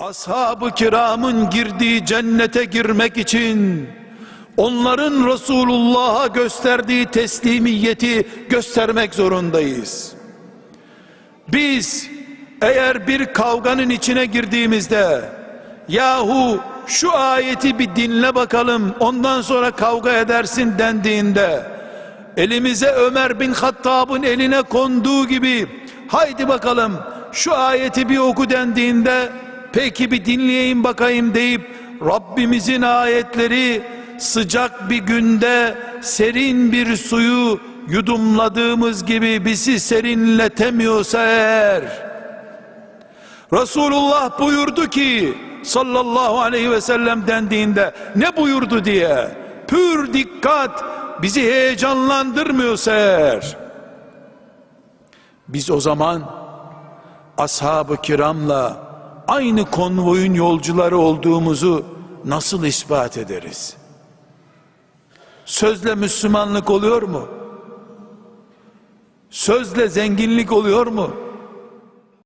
Ashab-ı kiramın girdiği cennete girmek için onların Resulullah'a gösterdiği teslimiyeti göstermek zorundayız. Biz eğer bir kavganın içine girdiğimizde yahu şu ayeti bir dinle bakalım ondan sonra kavga edersin dendiğinde elimize Ömer bin Hattab'ın eline konduğu gibi haydi bakalım şu ayeti bir oku dendiğinde peki bir dinleyeyim bakayım deyip Rabbimizin ayetleri sıcak bir günde serin bir suyu yudumladığımız gibi bizi serinletemiyorsa eğer Resulullah buyurdu ki sallallahu aleyhi ve sellem dendiğinde ne buyurdu? diye pür dikkat bizi heyecanlandırmıyorsa eğer. Biz o zaman ashab-ı kiramla aynı konvoyun yolcuları olduğumuzu nasıl ispat ederiz? Sözle Müslümanlık oluyor mu? Sözle zenginlik oluyor mu?